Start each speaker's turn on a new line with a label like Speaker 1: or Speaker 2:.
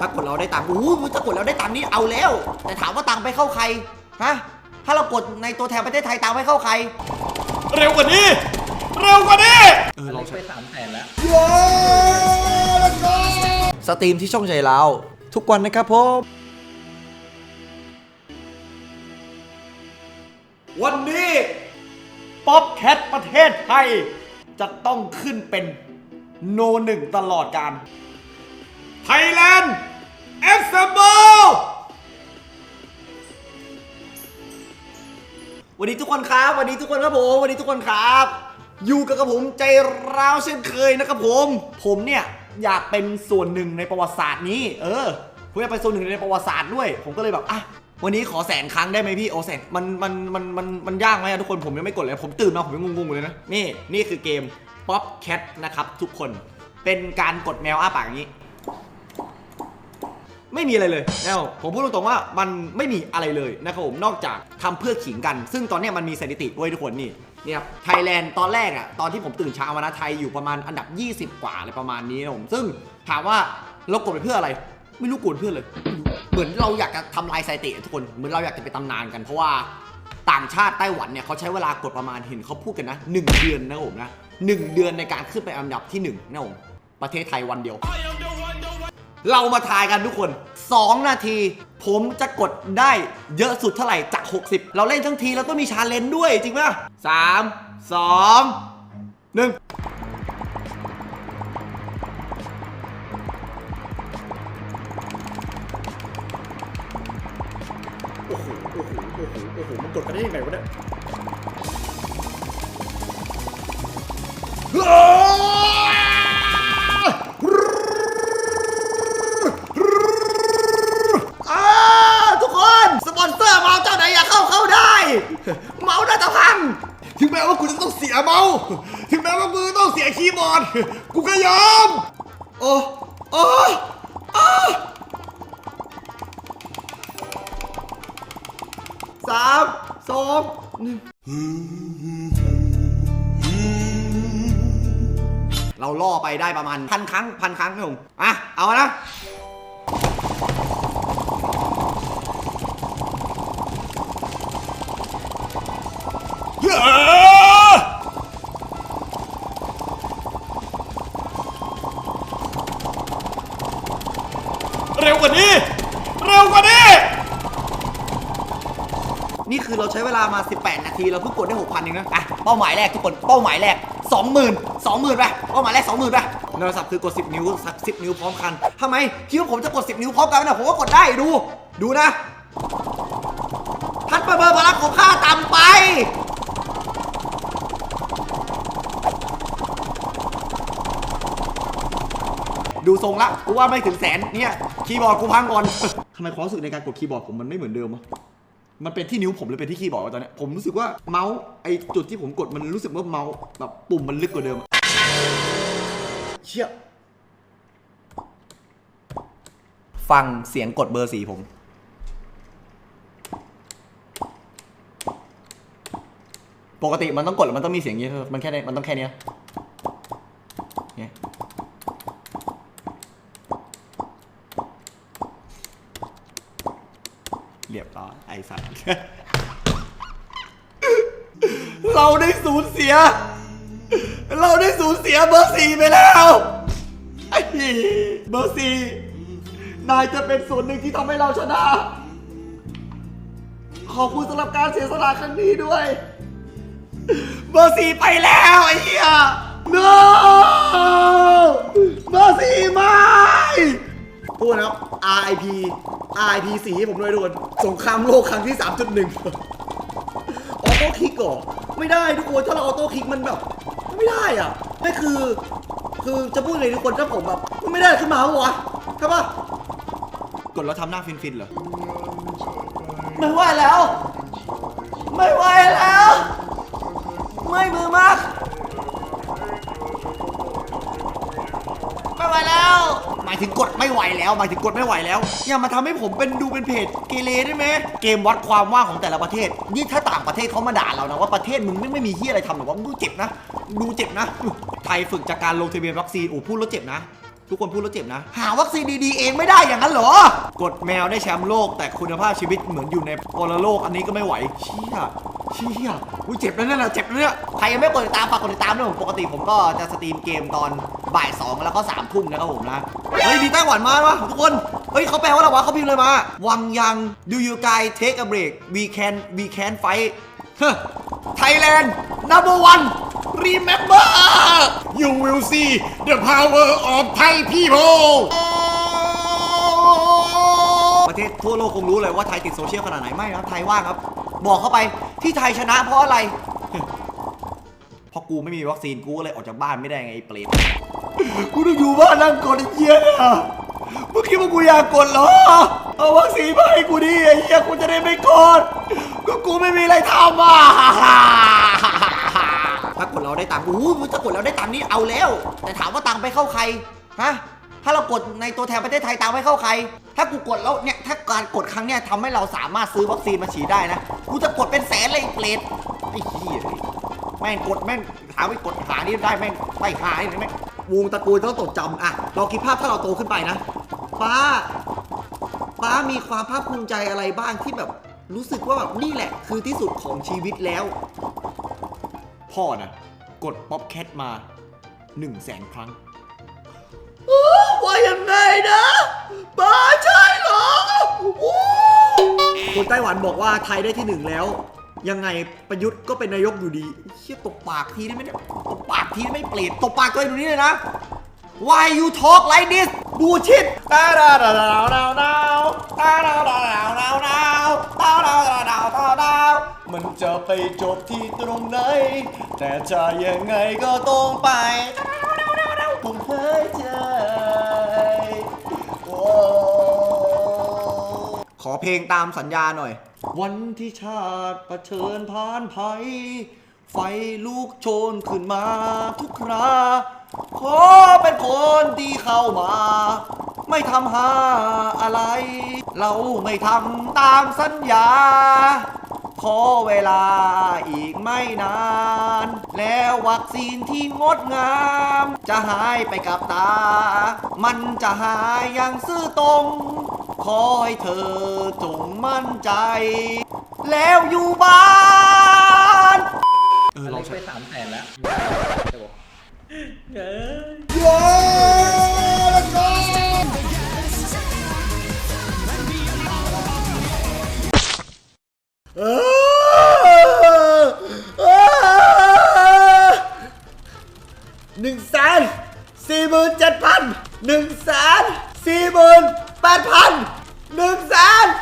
Speaker 1: ถ้ากดเราได้ตังค์อู้หูถ้ากดเราได้ตังค์นี่เอาแล้ว แต่ถามว่าตังค์ไปเข้าใคร ฮะ ถ้าเรากดในตัวแทนประเทศไทยตังค์ไปเข้าใคร
Speaker 2: เร็วกว่านี้ เร็วกว่านี้
Speaker 1: เออลองใช้
Speaker 3: ไปสามแสนแล้ว
Speaker 1: สตรีมที่ช่องใจเราทุกวันนะครับผมวันนี้ป๊อปแคทประเทศไทย จะต้องขึ้นเป็นโนหนึ่งตลอดการ
Speaker 2: ไทยแลนด์เอฟเซมโบล
Speaker 1: วันนี้ทุกคนครับวันนี้ทุกคนครับผมวันนี้ทุกคนครับ อยู่กับกับผมใจร้าวเช่นเคยนะครับผม ผมเนี่ยอยากเป็นส่วนหนึ่งในประวัติศาสตร์นี้ เออผมอยากเป็นส่วนหนึ่งในประวัติศาสตร์ด้วย ผมก็เลยแบบอะวันนี้ขอแสนครั้งได้ไหมพี่โอแสนมันมันมันมันมันยากไหมอะทุกคนผมยังไม่กดเลย ผมตื่นมาผมยังงงๆเลยนะนี่นี่คือเกม Pop Cat นะครับทุกคนเป็นการกดแมวอ้าปากอย่างนี้ ไม่มีอะไรเลยนะครับผมพูดตรงๆว่ามันไม่มีอะไรเลยนะครับผมนอกจากทำเพื่อขิงกัน ซึ่งตอนนี้มันมีสถิติด้วยทุกคนนี่เนี่ยครับไทยแลนด์ตอนแรกอะตอนที่ผมตื่นเช้ามานะไทยอยู่ประมาณอันดับ 20 กว่าอะไรประมาณนี้นะผมซึ่งถามว่าเรากดไปเพื่ออะไร ไม่รู้กดเพื่อเลย เหมือนเราอยากจะทำลายสถิติทุกคนเหมือนเราอยากจะไปตำนานกันเพราะว่าต่างชาติไต้หวันเนี่ยเขาใช้เวลากดประมาณเห็นเขาพูดกันนะหนึ่งเดือนนะครับผมนะหนึ่งเดือนในการขึ้นไปอันดับที่หนึ่งนะครับผมประเทศไทยวันเดียว เรามาทายกันทุกคน 2 นาที ผมจะกดได้เยอะสุดเท่าไหร่จาก 60 เราเล่นทั้งทีเราต้องมีชาเลนจ์ด้วยจริงป่ะสามสองหนึ่งโอ้โห โอ้โห โอ้โห โอ้โห มันกดกันได้ยังไงวะเนี่ย กูจะ
Speaker 2: ต้องเสียเมาส์ถึงแม้ว่ากูจะต้องเสียคีย์บอร์ด กูก็ยอม
Speaker 1: โอ้โอ้โอ้สามสองหนึ่งเราล่อไปได้ประมาณพันครั้งพันครั้งครับผมอะ เอานะ
Speaker 2: เย้เร็วกว่านี้ เร็วกว่านี้
Speaker 1: นี่คือเรา ใช้เวลามา 18 นาทีเราเพิ่งกดได้ 6,000เองนะอะเป้าหมายแรกทุกคนเป้าหมายแรก 20,000 20,000ไปเป้าหมายแรก 20,000ไปในโทรศัพท์คือกด 10 นิ้วสัก10 นิ้วพร้อมกันทำไมคิดว่าผมจะกด 10 นิ้วพร้อมกันนะผมก็กดได้ดู ดูนะทัดประเมินพลังของข้าต่ำไปดูทรงละ กูว่าไม่ถึงแสนเนี่ย คีย์บอร์ดกูพังก่อน ทำไมความรู้สึกในการกดคีย์บอร์ดผมมันไม่เหมือนเดิมวะ มันเป็นที่นิ้วผมหรือเป็นที่คีย์บอร์ดวะตอนเนี้ยผมรู้สึกว่าเมาส์ไอจุดที่ผมกดมันรู้สึกว่าเมาส์แบบปุ่มมันลึกกว่าเดิมอะเชี่ยฟังเสียงกดเบอร์สีผม ปกติมันต้องกดแล้วมันต้องมีเสียงย่างนี้มันแค่นี้มันต้องแค่เนี้ย เรียบร้อยไอสัตว์ เราได้สูญเสีย เราได้สูญเสียเบอร์สี่ไปแล้วไอ้เบอร์สี่นายจะเป็นส่วนหนึ่งที่ทำให้เราชนะ ขอบคุณสำหรับการเสียสละครั้งนี้ด้วย เบอร์สี่ไปแล้วไอ้เหี้ย no เบอร์สี่ไม่พูดนะครับ RIP RIP สีให้ผมด้วยทุกคนสงครามโลกครั้งที่ 3.1 ออโต้คลิกเหรอ ไม่ได้ทุกคน ถ้าเราออโต้คลิกมันแบบ ไม่ได้อะไม่คือ คือจะพูดเลยทุกคนถ้าผมแบบ มันไม่ได้ขึ้นมาปะวะใช่ปะกดแล้วทำหน้าฟินๆเหรอ ไม่ไหวแล้ว ไม่ไหวแล้วายถึงกดไม่ไหวแล้วหมายถึงกดไม่ไหวแล้วอย่ามาทำให้ผมเป็นดูเป็นเพจเกเรได้ไหมเกมวัดความว่างของแต่ละประเทศนี่ถ้าต่างประเทศเขามาด่าเรานะว่าประเทศมึงไม่ไม่มีที่อะไรทำหรอกว่ามึงดูเจ็บนะ ดูเจ็บนะไทยฝึกจากการลงทะเบียนวัคซีนโอ้พูดแล้วเจ็บนะทุกคนพูดแล้วเจ็บนะ หาวัคซีนดีๆ เองไม่ได้อย่างนั้นเหรอ กดแมวได้แชมป์โลกแต่คุณภาพชีวิตเหมือนอยู่ในปรโลกอันนี้ก็ไม่ไหวเชี่ย เชี่ยอุ้ยเจ็บแล้วเนี่ยเจ็บแล้วเนี่ย ใครยังไม่กดติดตามฝากกดติดตามด้วยผมปกติผมก็จะสตรีมเกมตอนบ่ายสองแล้วก็สามทุ่มนะครับผมนะ เฮ้ยมีไต้หวันมาวะทุกคน เฮ้ยเขาแปลว่าอะไรวะเขาพิมพ์เลยมา วังยัง do you guys take a break we can we can fight Thailand number one remember
Speaker 2: You will see the power of Thai people
Speaker 1: ประเทศทั่วโลกคงรู้เลยว่าไทยติดโซเชียลขนาดไหนไม่นะครับไทยว่างครับ บอกเข้าไปที่ไทยชนะเพราะอะไร เพราะกูไม่มีวัคซีนกูก็เลยออกจากบ้านไม่ได้ไงไอ้เปรตกูต้องอยู่บ้านนั่งกดไอ้เหี้ยเนี่ยเมื่อกี้ว่ากูอยากกดเหรอ เอาวัคซีนมาให้กูดิไอ้เหี้ยกูจะได้ไม่กดก็กูไม่มีอะไรทำอะถ้ากดเราได้ตังค์อู้หูถ้ากดเราได้ตังค์นี่เอาแล้ว แต่ถามว่าตังค์ไปเข้าใครฮะถ้าเรากดในตัวแทนประเทศไทยตังค์ไปเข้าใคร ถ้ากูกดแล้วเนี่ย ถ้าการกดครั้งเนี้ยทำให้เราสามารถซื้อวัคซีนมาฉีดได้นะ กูจะกดเป็นแสนเลยไอ้เปรตไอ้เหี้ยแม่งกดแม่งหาไปกดหานี่ได้แม่งไปหานี่แม่งวงตระกูลต้องตดจำอะลองคิดภาพถ้าเราโตขึ้นไปนะป้าป้ามีความภาคภูมิใจอะไรบ้างที่แบบรู้สึกว่าแบบนี่แหละ คือที่สุดของชีวิตแล้ว พ่อนะกดป๊อปแคทมา1นึ่งแสนครั้งว่ายังไงนะป้าใช่เหรอ คนไต้หวันบอกว่าไทยได้ที่หนึ่งแล้ว ยังไงประยุทธ์ก็เป็นนายกอยู่ดีเชี่ยตบปากทีได้ไหมเนี่ยตบปากทีได้ไม่เปลี่ยนตบปากตัวเองดูนี่เลยนะ Why you talk like this บูชิดตาดาดาดาวดาวดาวตาดาดาดาวดาวดาวตาดาดาดาวดาวดาวมันจะไปจบที่ตรงไหน แต่จะยังไงก็ต้องไป ขอเพลงตามสัญญาหน่อย วันที่ชาติประเชิญผ่านภัย ไฟลุกโชนขึ้นมาทุกครา ขอเป็นคนที่เข้ามา ไม่ทำหาอะไร เราไม่ทำตามสัญญา ขอเวลาอีกไม่นาน แล้ววัคซีนที่งดงาม จะหายไปกับตา มันจะหายอย่างซื่อตรง ขอให้เธอจงมั่นใจ แล้วอยู่บ้าน เออ
Speaker 3: อ
Speaker 1: ล
Speaker 3: เล็
Speaker 1: อง
Speaker 3: ก
Speaker 1: ใช้
Speaker 3: ไปสามแสนแล้วจะบอกเฮ้ย
Speaker 2: โย้ let's go
Speaker 1: เออเออหนึ่งแสนสี่หมื่นเจ็ดพันหนึ่งแสนสี่หมื่นแปดพัน ห